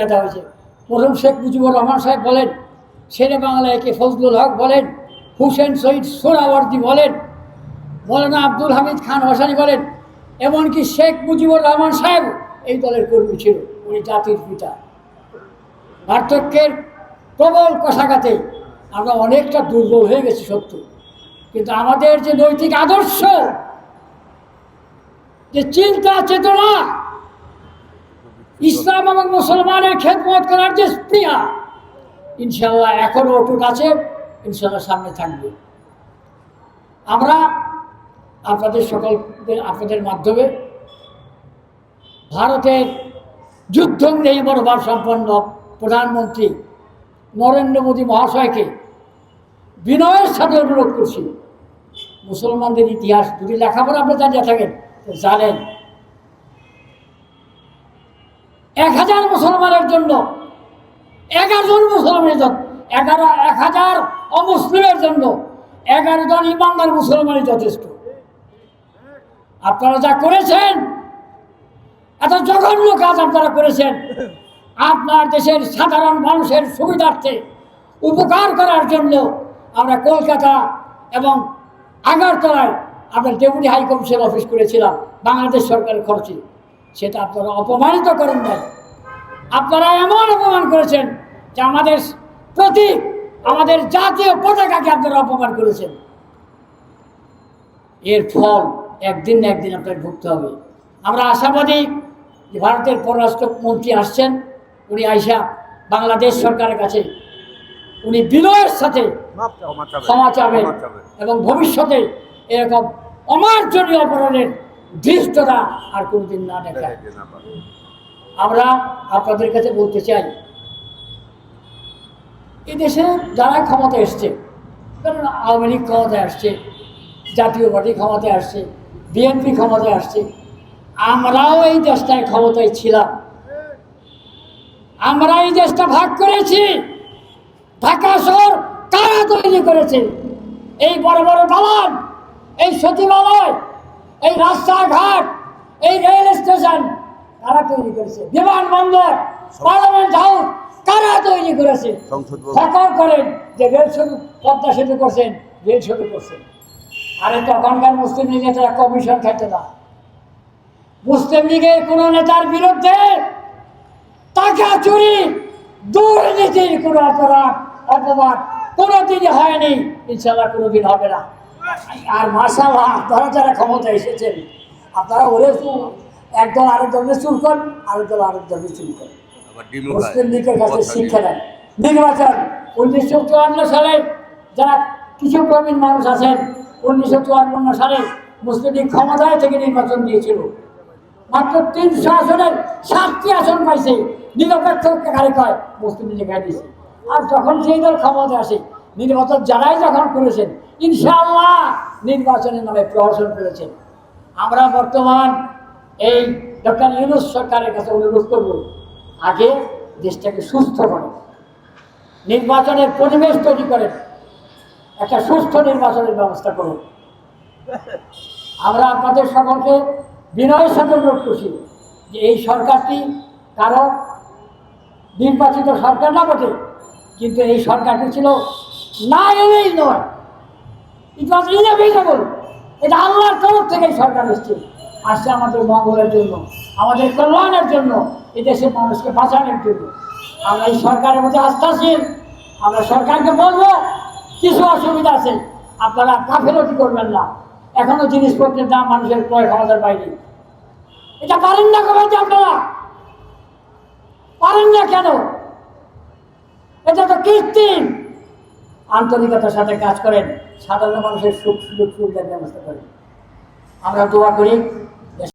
নেতা হয়েছে। প্রথম শেখ মুজিবুর রহমান সাহেব বলেন শেরে বাংলা একে ফজলুল হক বলেন, হুসেন শহীদ সোহরাওয়ার্দী বলেন, মৌলানা আব্দুল হামিদ খান হোসানি বলেন, এমনকি শেখ মুজিবুর রহমান সাহেব এই দলের কর্মী ছিল, উনি জাতির পিতা। পার্থক্যের প্রবল কষাঘাতে আমরা অনেকটা দুর্বল হয়ে গেছি সত্য। কিন্তু আমাদের যে নৈতিক আদর্শ, যে চিন্তা চেতনা ইসলাম এবং মুসলমানের খেদমত করার যে স্পৃহা ইনশাল্লাহ এখনও অটুট আছে ইনশাল্লাহ সামনে থাকবে। আমরা আপনাদের সকলদের, আপনাদের মাধ্যমে ভারতের যুদ্ধ নেই মনোভাব সম্পন্ন প্রধানমন্ত্রী নরেন্দ্র মোদী মহাশয়কে বিনয়ের সাথে অনুরোধ করছি। মুসলমানদের ইতিহাস যদি লেখাপড়া আপনি জানিয়ে থাকেন জানেন এক হাজার মুসলমানের জন্য, এগারো জন মুসলমানের জন্য, এগারো, এক হাজার অমুসলিমের জন্য, এগারো জন ইমানদার মুসলমানই যথেষ্ট। আপনারা যা করেছেন, এত জঘন্য কাজ আপনারা করেছেন, আপনার দেশের সাধারণ মানুষের সুবিধার্থে উপকার করার জন্য আমরা কলকাতা এবং আগারতলায় আপনার ডেপুটি হাই কমিশন অফিস করেছিলাম, বাংলাদেশ সরকারের খরচে। সেটা আপনারা অপমানিত করেন নাই। আপনারা এমন অপমান করেছেন যে আমাদের প্রতীক আমাদের জাতীয় পতাকাকে আপনারা অপমান করেছেন। এর ফল একদিন না একদিন আপনার ভুগতে হবে। আমরা আশাবাদী যে ভারতের পররাষ্ট্র মন্ত্রী আসছেন উনি আইসা বাংলাদেশ সরকারের কাছে উনি বিনয়ের সাথে ক্ষমা চাবেন এবং ভবিষ্যতে এরকম অমার্জনীয় অপরাধের ধৃষ্টতা আর কোনোদিন না দেখায় আমরা আপনাদের কাছে বলতে চাই এই দেশে যারা ক্ষমতা এসছে ধরুন আওয়ামী লীগ ক্ষমতায় আসছে জাতীয় পার্টি ক্ষমতায় আসছে বিএনপি ক্ষমতায় আসছে আমরাও এই দেশটায় ক্ষমতায় ছিলাম। আমরা এই দেশটা ভাগ করেছি। ঢাকা শহর কারা তৈরি করেছে? এই বড় বড় দালান এই সচিবালয় এই রাস্তাঘাট এই রেল স্টেশন কারা তৈরি করেছে? বিমানবন্দর পার্লামেন্ট হাউস কারা তৈরি করেছে। ফকর করেন যে রেল সেতু পদ্মা সেতু করছেন রেল সেতু করছেন। আরে তখনকার মুসলিম লীগের তারা কমিশন খেতে না। মুসলিম লীগের কোন নেতার বিরুদ্ধে টাকা চুরি দুর্নীতির কোন অপরাধ অপবাদ কোনোদিনই হয়নি। ইনশাল্লাহ কোনোদিন হবে না। আর মাসাল্লাহ আপনারা যারা ক্ষমতা এসেছেন আপনারা ওরে একদল আরেক দলের চুল করেন আরেক দল আরেক দলের চুল করেন মুসলিম লীগের কাছে শিক্ষা দেন। নির্বাচন উনিশশো চুয়ান্ন সালে যারা কিছু প্রবীণ মানুষ আছেন উনিশশো চুয়ান্ন সালে মুসলিম লীগ ক্ষমতায় থেকে নির্বাচন দিয়েছিল। মাত্র তিনশো আসনের সাতটি আসন পাইছে নিরপেক্ষ কারে কয় মুসলিম লীগ দিয়েছে আর যখন সেই দল ক্ষমতা আসে নির্বাচন যারাই যখন করেছেন, ইনশাআল্লাহ নির্বাচনের নামে প্রহসন করেছেন। আমরা বর্তমান এই ডক্টর ইউনুস সরকারের কাছে অনুরোধ করব, আগে দেশটাকে সুস্থ করেন। নির্বাচনের পরিবেশ তৈরি করেন। একটা সুস্থ নির্বাচনের ব্যবস্থা করুন। আমরা আপনাদের সকলকে বিনয়ের সাথে অনুরোধ করছি যে এই সরকারটি কারও নির্বাচিত সরকার না বটে, কিন্তু এই সরকারটি ছিল না এলেই নয়। ইট ওয়াজ ইনএভিটেবল এটা আল্লাহর তরফ থেকে এই সরকার এসছে। আসছে আমাদের মঙ্গলের জন্য, আমাদের কল্যাণের জন্য, এই দেশের মানুষকে বাঁচানোর জন্য। আমরা এই সরকারের মধ্যে আস্থাশীল। আমরা সরকারকে বলব, কিছু অসুবিধা আছে, আপনারা কাফেরতি করবেন না। এখনও জিনিসপত্রের দাম মানুষের ক্রয় ক্ষমতার বাইরে। এটা পারেন না কমাতে আপনারা। পারেন না কেন? এটা তো কৃত্রিম। আন্তরিকতার সাথে কাজ করেন সাধারণ মানুষের সুখ সুযোগ সুবিধার ব্যবস্থা করেন। আমরা দোয়া করি